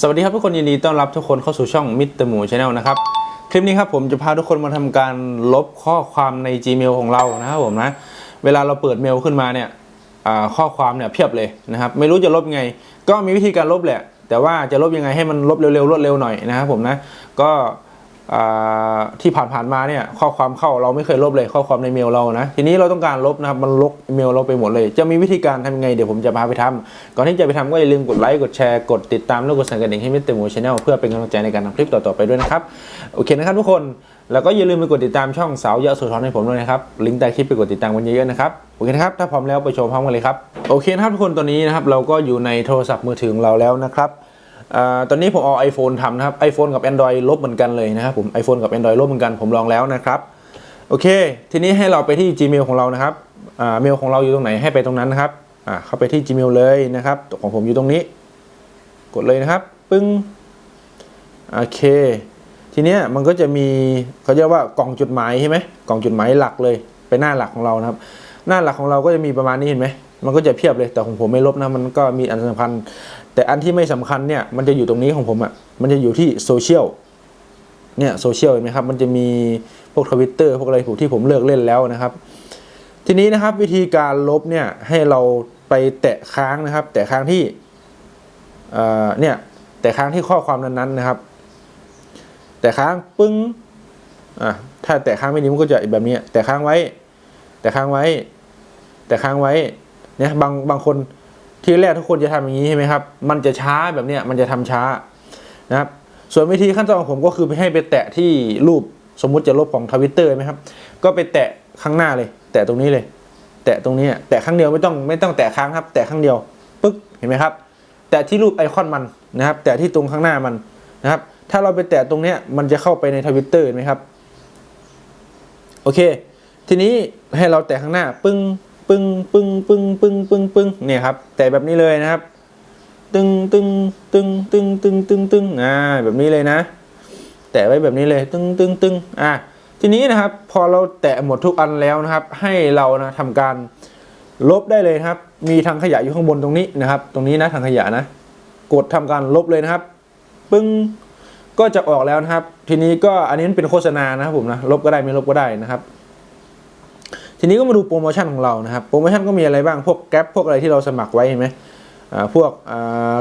สวัสดีครับทุกคนยินดีต้อนรับทุกคนเข้าสู่ช่องมิสเตอร์หมูชาแนลนะครับคลิปนี้ครับผมจะพาทุกคนมาทำการลบข้อความใน Gmail ของเรานะครับผมนะเวลาเราเปิดเมลขึ้นมาเนี่ยข้อความเนี่ยเพียบเลยนะครับไม่รู้จะลบไง ก็มีวิธีการลบแหละ แต่ว่าจะลบยังไงให้มันลบเร็วๆรวดเร็วหน่อยนะครับผมนะก็ ที่ผ่านๆมาเนี่ยข้อความเข้าเราไม่เคยลบเลยข้อความในเมลเรานะทีนี้เราต้องการลบนะครับมันลบเมลเราไปหมดเลย จะมีวิธีการทำยังไงเดี๋ยวผมจะพาไปทำก่อนที่จะไปทำก็อย่าลืมกดไลค์กดแชร์กดติดตามแล้วกดสั่นกระดิ่งให้มิสเตอร์หมูชาแนลเพื่อเป็นกำลังใจในการทำคลิปต่อๆไปด้วยนะครับโอเคนะครับทุกคนแล้วก็อย่าลืมไปกดติดตามช่องสาวเยอะสุดทอนให้ผมด้วยนะครับลิงก์ใต้คลิปไปกดติดตามกันเยอะๆนะครับโอเคนะครับถ้าพร้อมแล้วไปชมพร้อมกันเลยครับโอเคนะครับทุกคนตอนนี้นะครับเราก็อยู่ในโทรศัพท์มือถือของเราแล้วนะครับ ตอนนี้ผมเอา iPhone ทำนะครับ iPhone กับ Android ลบเหมือนกันเลยนะครับผม iPhone กับ Android ลบเหมือนกันผมลองแล้วนะครับโอเค ทีนี้ให้เราไปที่ Gmail ของเรานะครับเมลของเราอยู่ตรงไหนให้ไปตรงนั้นนะครับเข้าไปที่ Gmail เลยนะครับของผมอยู่ตรงนี้ กดเลยนะครับ ปึ้งโอเค ทีเนี้ยมันก็จะมีเขาเรียกว่ากล่องจดหมายใช่ไหมกล่องจดหมายหลักเลย ไปหน้าหลักของเรานะครับ หน้าหลักของเราก็จะมีประมาณนี้เห็นไหม มันก็จะเพียบเลยแต่ของผมไม่ลบนะมันก็มีอันสำคัญ แต่อันที่ไม่สำคัญเนี่ยมันจะอยู่ตรงนี้ของผมอะ่ะมันจะอยู่ที่โซเชียลเนี่ยโซเชียลเห็นไหมครับมันจะมีพวกทวิตเตอร์พวกอะไรที่ผมเลิกเล่นแล้วนะครับ ทีนี้นะครับวิธีการลบเนี่ยให้เราไปแตะค้างนะครับ แตะค้างที่เอ่อเนี่ยแตะค้างที่ข้อความนั้นๆนะครับ แตะค้างปึ้งอะถ้าแตะค้างไม่ดีมันก็จะแบบนี้ แตะค้างไว้ แตะค้างไว้ แตะค้างไว้ นี่ยบางบางคนที่แรกทุกคนจะทำอย่างนี้ใช่ไหมครับ มันจะช้าแบบเนี้ยมันจะทำช้านะครับ ส่วนวิธีขั้นตอนของผมก็คือไปให้ไปแตะที่รูปสมมุติจะลบของทวิตเตอร์ไหมครับ ก็ไปแตะข้างหน้าเลย แตะตรงนี้เลย แตะตรงนี้แตะครั้งเดียวไม่ต้องไม่ต้องแตะค้างครับ แตะครั้งเดียวปึ๊กเห็นไหมครับ แตะที่รูปไอคอนมันนะครับ แตะที่ตรงข้างหน้ามันนะครับ ถ้าเราไปแตะตรงเนี้ยมันจะเข้าไปในทวิตเตอร์ไหมครับ โอเค ทีนี้ให้เราแตะข้างหน้าปึ้ง ปึ้งปึ้งปึ้งปึ้งปึ้งปึ้งเนี่ยครับ แตะแบบนี้เลยนะครับ ตึงตึงตึงตึงตึงตึงตึงอ่าแบบนี้เลยนะ แตะไว้แบบนี้เลยตึงตึงตึงอ่าทีนี้นะครับ พอเราแตะหมดทุกอันแล้วนะครับ ให้เรานะทำการลบได้เลยครับ มีทางขยะอยู่ข้างบนตรงนี้นะครับ ตรงนี้นะทางขยะนะ กดทำการลบเลยนะครับ ปึ้งก็จะออกแล้วนะครับ ทีนี้ก็อันนี้เป็นโฆษณานะครับผมนะลบก็ได้ไม่ลบก็ได้นะครับ ทีนี้ก็มาดูโปรโมชั่นของเรานะครับ โปรโมชั่นก็มีอะไรบ้าง พวกแก๊ปพวกอะไรที่เราสมัครไว้เห็นไหมอ่าพวก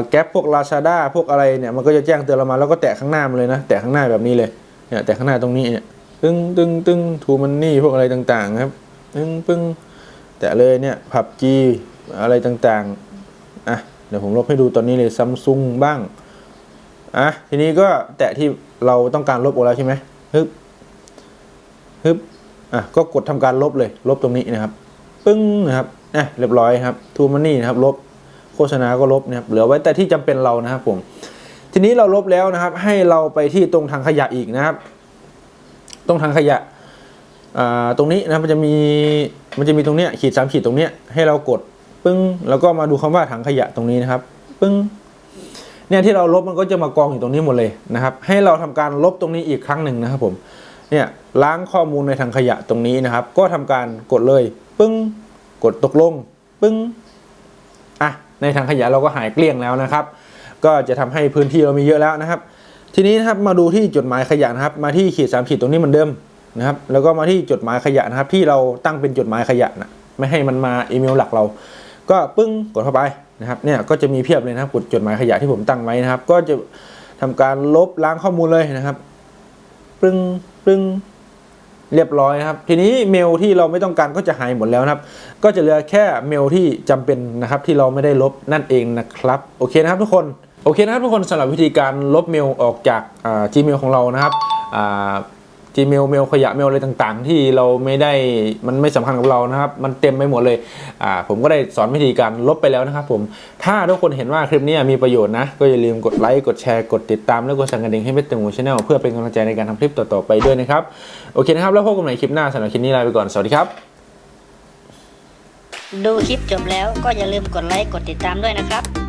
แก๊ปพวก Lazada พวกอะไรเนี่ยมันก็จะแจ้งเตือนเรามาแล้วก็แตะข้างหน้ามันเลยนะ แตะข้างหน้าแบบนี้เลย เนี่ยแตะข้างหน้าตรงนี้เนี่ย ตึ้งตึ้งตึ้งทูมันนี่พวกอะไรต่างๆครับ ตึ้งปึ้งแตะเลยเนี่ยผับจีอะไรต่างๆ อะ เดี๋ยวผมลบให้ดูตอนนี้เลยซัมซุงบ้าง อะ ทีนี้ก็แตะที่เราต้องการลบออกแล้วใช่ไหมฮึบฮึบ อะก็กดทำการลบเลยลบตรงนี้นะครับ ปึ้งนะครับอะเรียบร้อยครับทูมันนี่นะครับลบโฆษณาก็ลบนะครับเหลือไว้แต่ที่จำเป็นเรานะครับผม ทีนี้เราลบแล้วนะครับ ให้เราไปที่ตรงทางขยะอีกนะครับ ตรงทางขยะอ่าตรงนี้นะมันจะมีมันจะมีตรงเนี้ยขีดสามขีดตรงเนี้ยให้เรากดปึ้งแล้วก็มาดูคำว่าถังขยะตรงนี้นะครับ ปึ้งเนี่ยที่เราลบมันก็จะมากองอยู่ตรงนี้หมดเลยนะครับ ให้เราทำการลบตรงนี้อีกครั้งหนึ่งนะครับผม เนี่ยล้างข้อมูลในถังขยะตรงนี้นะครับ ก็ทำการกดเลยปึ้ง กดตกลง ปึ้งอะในถังขยะเราก็หายเกลี้ยงแล้วนะครับ ก็จะทำให้พื้นที่เรามีเยอะแล้วนะครับ ทีนี้นะครับมาดูที่จดหมายขยะนะครับ มาที่ขีดสามขีดตรงนี้เหมือนเดิมนะครับ แล้วก็มาที่จดหมายขยะนะครับ ที่เราตั้งเป็นจดหมายขยะนะไม่ให้มันมาอีเมลหลักเรา ก็ปึ้งกดเข้าไปนะครับเนี่ยก็จะมีเพียบเลยนะครับกดจดหมายขยะที่ผมตั้งไว้นะครับ ก็จะทำการลบล้างข้อมูลเลยนะครับ ปึ้งปึ้งเรียบร้อยนะครับ ทีนี้เมลที่เราไม่ต้องการก็จะหายหมดแล้วนะครับ ก็จะเหลือแค่เมลที่จำเป็นนะครับที่เราไม่ได้ลบนั่นเองนะครับโอเคนะครับทุกคนโอเคนะครับทุกคนสำหรับวิธีการลบเมลออกจาก Gmail ของเรานะครับ Gmail เมลขยะเมลอะไรต่างๆ ที่เราไม่ได้มันไม่สำคัญกับเรานะครับ มันเต็มไปหมดเลยอ่าผมก็ได้สอนวิธีการลบไปแล้วนะครับผมถ้าทุกคนเห็นว่าคลิปนี้มีประโยชน์นะ ก็อย่าลืมกดไลค์กดแชร์กดติดตาม แล้วกดสั่นกระดิ่งให้เม็ดเต็มหูชาแนลเพื่อเป็นกำลังใจในการทำคลิปต่อๆไปด้วยนะครับโอเคนะครับแล้วพบกันใหม่คลิปหน้าสำหรับคลิปนี้ลาไปก่อนสวัสดีครับดูคลิปจบแล้วก็อย่าลืมกดไลค์กดติดตามด้วยนะครับ